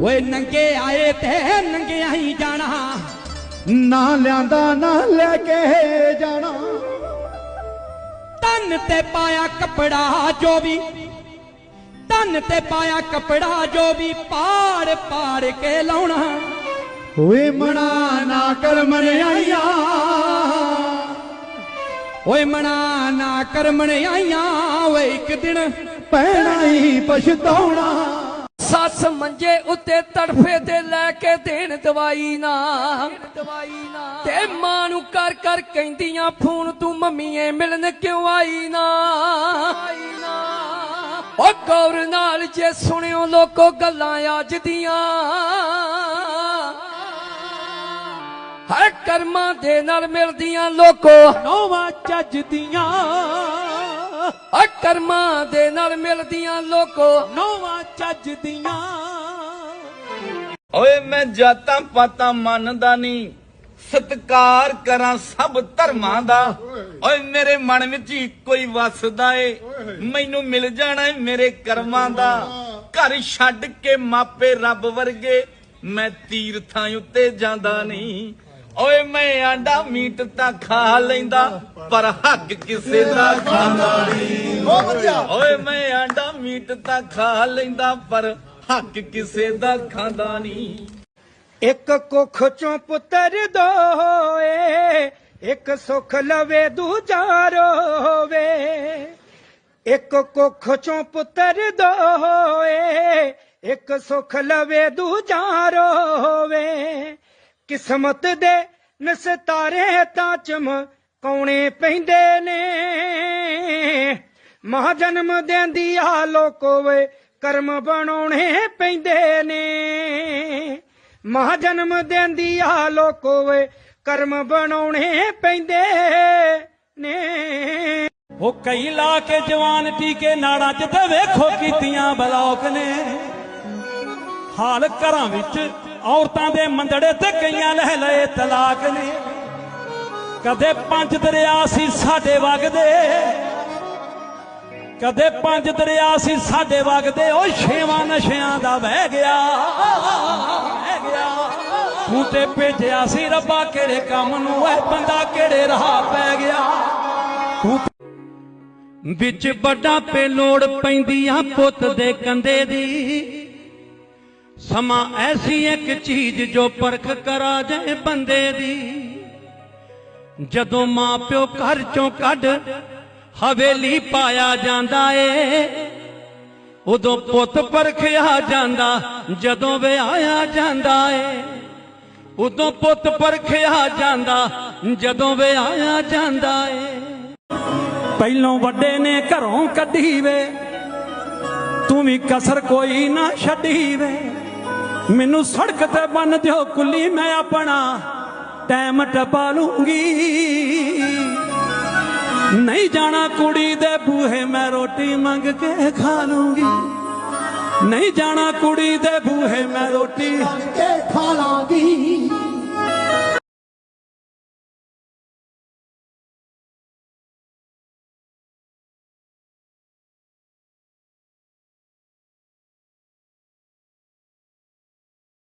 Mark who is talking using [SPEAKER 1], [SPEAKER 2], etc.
[SPEAKER 1] ਓਏ ਨੰਗੇ ਆਏ ਤੇ ਨੰਗਿਆਂ ਹੀ ਜਾਣਾ।
[SPEAKER 2] ਨਾ ਲਿਆਂਦਾ ਨਾ ਲੈ ਕੇ ਜਾਣਾ।
[SPEAKER 1] ਤਨ ਤੇ ਪਾਇਆ ਕਪੜਾ ਜੋ ਵੀ ਤਨ ਤੇ ਪਾਇਆ ਕਪੜਾ ਜੋ ਵੀ ਪਾੜ ਪਾੜ ਕੇ ਲਾਉਣਾ।
[SPEAKER 2] ਓਏ ਮਣਾ ਨਾ ਕਰ ਮਨਿਆਈਆ।
[SPEAKER 1] ਓਏ ਮਣਾ ਨਾ ਕਰਮਣ ਆਈਆਂ ਓਏ ਇੱਕ ਦਿਨ
[SPEAKER 2] ਪੈਣਾ ਹੀ ਪਛਤਾਉਣਾ।
[SPEAKER 3] ਮੰਜੇ ਉੱਤੇ ਤੜਫੇ ਤੇ ਲੈ ਕੇ ਦੇਣ ਦਵਾਈ ਨਾ। ਤੇ ਮਾਂ ਨੂੰ ਕਰ ਕਰ ਕਹਿੰਦੀਆਂ, ਫੋਨ ਤੂੰ ਮੰਮੀਏ ਮਿਲਣ ਕਿਉਂ ਆਈ ਨਾ? ਆਈ ਗੌਰ ਨਾਲ ਜੇ ਸੁਣਿਓ ਲੋਕੋ ਗੱਲਾਂ ਅੱਜ ਦੀਆਂ। ਹਰ ਕਰਮਾਂ ਦੇ ਨਾਲ ਮਿਲਦੀਆਂ ਲੋਕੋ।
[SPEAKER 4] ਨੋਵਾ ਚੱਜ
[SPEAKER 3] ਹਰ ਕਰਮਾਂ ਦੇ ਨਾਲ ਮਿਲਦੀਆਂ ਲੋਕੋ।
[SPEAKER 4] ਨੋਵਾ ਚੱਜ ਦੀਆਂ।
[SPEAKER 5] ਓਏ ਮੈਂ ਜਾਤਾਂ ਪਾਤਾਂ ਮੰਨਦਾ ਨਹੀਂ ਸਤਕਾਰ ਕਰਾਂ ਸਭ ਧਰਮਾਂ ਦਾ। ਓਏ ਮੇਰੇ ਮਨ ਵਿੱਚ ਇੱਕੋ ਹੀ ਵਸਦਾ ਏ ਮੈਨੂੰ ਮਿਲ ਜਾਣਾ ਏ ਮੇਰੇ ਕਰਮਾਂ ਦਾ। ਘਰ ਛੱਡ ਕੇ ਮਾਪੇ ਰੱਬ ਵਰਗੇ ਮੈਂ ਤੀਰਥਾਂ ਉੱਤੇ ਜਾਂਦਾ ਨਹੀਂ। ਓਏ ਮੈਂ ਆਂਡਾ ਮੀਟ ਤਾਂ ਖਾ ਲੈਂਦਾ ਪਰ ਹੱਕ ਕਿਸੇ ਦਾ ਖਾਂਦਾ ਨਹੀਂ। ਓਏ ਮੈਂ ਆਂਡਾ ਮੀਟ ਤਾਂ ਖਾ ਲੈਂਦਾ ਪਰ ਹੱਕ ਕਿਸੇ ਦਾ ਖਾਂਦਾ ਨਹੀਂ।
[SPEAKER 6] ਇੱਕ ਕੁੱਖ ਚੋਂ ਪੁੱਤਰ ਦੋਏ ਇੱਕ ਸੁਖ ਲਵੇ ਦੂਜਾ ਰੋਵੇ। ਇੱਕ ਕੁੱਖ ਚੋਂ ਪੁੱਤਰ ਦੋਏ ਇੱਕ ਸੁਖ ਲਵੇ ਦੂਜਾ ਰੋਵੇ। ਕਿਸਮਤ ਦੇ ਨਸਤਾਰੇ ਤਾਂ ਚਮਕਾਉਣੇ ਪੈਂਦੇ ਨੇ। ਮਹਾ ਜਨਮ ਦੇਂਦੀ ਆ ਲੋਕੋ ਵੇ ਕਰਮ ਬਣਾਉਣੇ ਪੈਂਦੇ ਨੇ। ਮਹਾ ਜਨਮ ਦੇਂਦੀ ਆ ਲੋਕੋ ਵੇ ਕਰਮ ਬਣਾਉਣੇ ਪੈਂਦੇ ਨੇ।
[SPEAKER 4] ਉਹ ਕਈ ਲਾ ਕੇ ਜਵਾਨ ਟੀਕੇ ਨਾੜਾਂ 'ਚ ਤੇ ਵੇਖੋ ਕੀਤੀਆਂ ਬਲੌਕ ਨੇ। ਹਾਲ ਘਰਾਂ ਵਿੱਚ ਔਰਤਾਂ ਦੇ ਮੰਦੜੇ ਤੇ ਕਈਆਂ ਲਹਿ ਲਏ ਤਲਾਕ ਨੇ। ਕਦੇ ਪੰਜ ਦਰਿਆ ਸੀ ਸਾਡੇ ਵਗਦੇ ਕਦੇ ਪੰਜ ਦਰਿਆ ਸੀ ਸਾਡੇ ਵਗਦੇ ਉਹ ਛੇਵਾਂ ਨਸ਼ਿਆਂ ਦਾ ਵਹਿ ਗਿਆ ਵਹਿ ਗਿਆ। ਤੂੰ ਤੇ ਭੇਜਿਆ ਸੀ ਰੱਬਾ, ਕਿਹੜੇ ਕੰਮ ਨੂੰ ਐ ਬੰਦਾ ਕਿਹੜੇ ਰਾਹ ਪੈ ਗਿਆ। ਤੂੰ ਵਿੱਚ ਵੱਡਾ ਪੇ ਲੋੜ ਪੈਂਦੀ ਆ ਪੁੱਤ ਦੇ ਕੰਦੇ ਦੀ। ਸਮਾਂ ਐਸੀ ਇੱਕ ਚੀਜ਼ ਜੋ ਪਰਖ ਕਰਾ ਜਾਏ ਬੰਦੇ ਦੀ। ਜਦੋਂ ਮਾਂ ਪਿਓ ਘਰ ਚੋਂ ਕੱਢ ਹਵੇਲੀ ਪਾਇਆ ਜਾਂਦਾ ਏ, ਉਦੋਂ ਪੁੱਤ ਪਰਖਿਆ ਜਾਂਦਾ, ਜਦੋਂ ਵਿਆਹਿਆ ਜਾਂਦਾ ਏ। ਉਦੋਂ ਪੁੱਤ ਪਰਖਿਆ ਜਾਂਦਾ, ਜਦੋਂ ਵਿਆਹਿਆ ਜਾਂਦਾ ਏ। ਪਹਿਲੋਂ ਵੱਡੇ ਨੇ ਘਰੋਂ ਕੱਢੀ ਵੇ, ਤੂੰ ਵੀ ਕਸਰ ਕੋਈ ਨਾ ਛੱਡੀ ਵੇ। ਮੈਨੂੰ ਸੜਕ ਤੇ ਬੰਨ ਦਿਓ ਕੁੱਲੀ ਮੈਂ ਆਪਣਾ। ਟਾਈਮ ਟਪਾ ਲੂੰਗੀ। ਨਹੀਂ ਜਾਣਾ ਕੁੜੀ ਦੇ ਬੂਹੇ, ਮੈਂ ਰੋਟੀ ਮੰਗ ਕੇ ਖਾ ਲੂੰਗੀ। ਨਹੀਂ ਜਾਣਾ ਕੁੜੀ ਦੇ ਬੂਹੇ, ਮੈਂ ਰੋਟੀ
[SPEAKER 2] ਕੇ ਖਾ ਲਾਂਗੀ।